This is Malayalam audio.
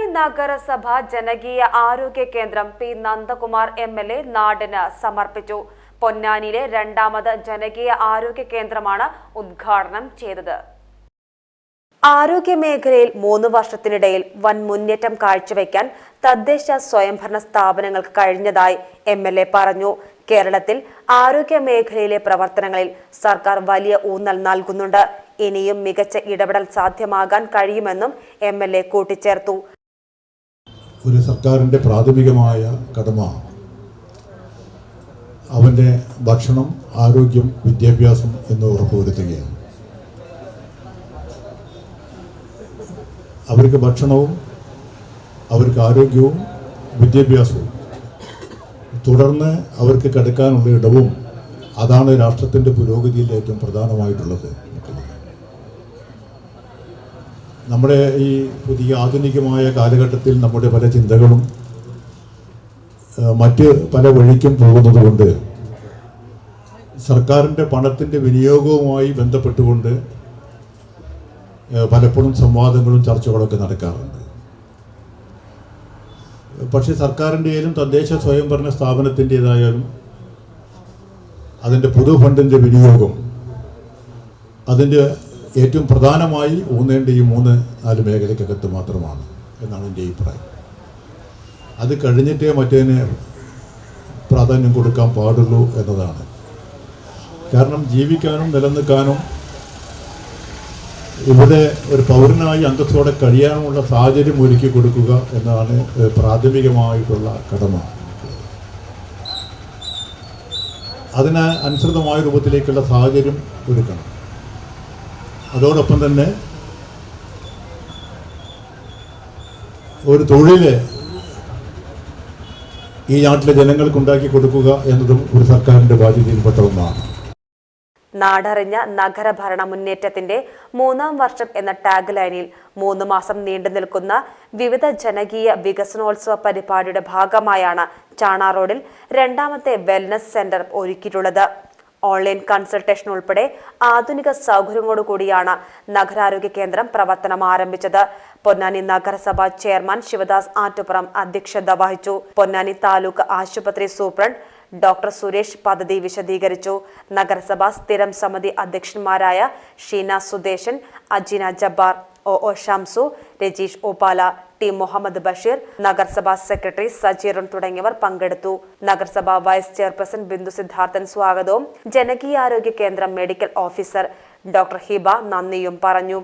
പൊന്നാനി നഗരസഭ ജനകീയ ആരോഗ്യ കേന്ദ്രം P Nandakumar M L A നാടിന് സമർപ്പിച്ചു. പൊന്നാനിയിലെ രണ്ടാമത് ജനകീയ ആരോഗ്യ കേന്ദ്രമാണ് ഉദ്ഘാടനം ചെയ്തത്. ആരോഗ്യ മേഖലയിൽ മൂന്ന് വർഷത്തിനിടയിൽ വൻ മുന്നേറ്റം കാഴ്ചവെക്കാൻ തദ്ദേശ സ്വയംഭരണ സ്ഥാപനങ്ങൾക്ക് കഴിഞ്ഞതായി എം എൽ എ പറഞ്ഞു. കേരളത്തിൽ ആരോഗ്യ മേഖലയിലെ പ്രവർത്തനങ്ങളിൽ സർക്കാർ വലിയ ഊന്നൽ നൽകുന്നുണ്ട്. ഇനിയും മികച്ച ഇടപെടൽ സാധ്യമാകാൻ കഴിയുമെന്നും എം എൽ എ കൂട്ടിച്ചേർത്തു. ഒരു സർക്കാരിന്റെ പ്രാഥമികമായ കടമ. അവന്റെ ഭക്ഷണം ആരോഗ്യം വിദ്യാഭ്യാസം എന്ന് ഉറപ്പുവരുത്തുകയാണ്. അവർക്ക് ഭക്ഷണവും അവർക്ക് ആരോഗ്യവും വിദ്യാഭ്യാസവും തുടർന്ന് അവർക്ക് കിടക്കാനുള്ള ഇടവും അതാണ് രാഷ്ട്രത്തിന്റെ പുരോഗതിയിൽ ഏറ്റവും പ്രധാനമായിട്ടുള്ളത്. നമ്മുടെ ഈ പുതിയ ആധുനികമായ കാലഘട്ടത്തിൽ നമ്മുടെ പല ചിന്തകളും മറ്റ് പല വഴിക്കും പോകുന്നത് കൊണ്ട് സർക്കാരിന്റെ പണത്തിന്റെ വിനിയോഗവുമായി ബന്ധപ്പെട്ടുകൊണ്ട് പലപ്പോഴും സംവാദങ്ങളും ചർച്ചകളൊക്കെ നടക്കാറുണ്ട്. പക്ഷേ സർക്കാരിന്റെയായാലും തദ്ദേശ സ്വയംഭരണ സ്ഥാപനത്തിന്റെതായാലും അതിന്റെ പൊതു ഫണ്ടിന്റെ വിനിയോഗം അതിന്റെ ഏറ്റവും പ്രധാനമായി ഊന്നേണ്ട ഈ മൂന്ന് നാല് മേഖലയ്ക്കകത്ത് മാത്രമാണ് എന്നാണ് എന്റെ അഭിപ്രായം. അത് കഴിഞ്ഞിട്ടേ മറ്റേതിന് പ്രാധാന്യം കൊടുക്കാൻ പാടുള്ളൂ എന്നതാണ്. കാരണം ജീവിക്കാനും നിലനിൽക്കാനും ഇവിടെ ഒരു പൗരനായി അന്തസ്സോടെ കഴിയാനുമുള്ള സാഹചര്യം ഒരുക്കി കൊടുക്കുക എന്നതാണ് പ്രാഥമികമായിട്ടുള്ള കടമ. അതിന് അനുസൃതമായ രൂപത്തിലേക്കുള്ള സാഹചര്യം ഒരുക്കണം. അതോടൊപ്പം തന്നെ ഒരു തൊഴിൽ ഈ നാട്ടിലെ ജനങ്ങൾക്ക് ഉണ്ടാക്കി കൊടുക്കുക എന്നതും ഒരു സർക്കാരിന്റെ ബാധ്യതയിൽപ്പെട്ട ഒന്നാണ് നാടറിഞ്ഞ നഗരഭരണ മുന്നേറ്റത്തിന്റെ മൂന്നാം വർഷം എന്ന ടാഗ് ലൈനിൽ മൂന്ന് മാസം നീണ്ടു നിൽക്കുന്ന വിവിധ ജനകീയ വികസനോത്സവ പരിപാടിയുടെ ഭാഗമായാണ് ചാണാറോഡിൽ രണ്ടാമത്തെ വെൽനസ് സെന്റർ ഒരുക്കിയിട്ടുള്ളത്. ഓൺലൈൻ കൺസൾട്ടേഷൻ ഉൾപ്പെടെ ആധുനിക സൗകര്യങ്ങളോട് കൂടിയാണ് നഗരാരോഗ്യ കേന്ദ്രം പ്രവർത്തനം ആരംഭിച്ചത്. പൊന്നാനി നഗരസഭ ചെയർമാൻ ശിവദാസ് ആറ്റുപുറം അധ്യക്ഷത വഹിച്ചു. പൊന്നാനി താലൂക്ക് ആശുപത്രി സൂപ്രണ്ട് ഡോക്ടർ സുരേഷ് പദ്ധതി വിശദീകരിച്ചു. നഗരസഭ സ്ഥിരം സമിതി അധ്യക്ഷന്മാരായ Sheena Sudesan Ajeena Jabbar O O Shamsu Rajeesh ഓപാല T Muhammad Basheer നഗരസഭാ സെക്രട്ടറി സജീറൻ തുടങ്ങിയവർ പങ്കെടുത്തു. നഗരസഭാ വൈസ് ചെയർപേഴ്സൺ ബിന്ദു സിദ്ധാർത്ഥൻ സ്വാഗതവും. ജനകീയാരോഗ്യ കേന്ദ്രം മെഡിക്കൽ ഓഫീസർ ഡോക്ടർ ഹിബ നന്ദിയും പറഞ്ഞു.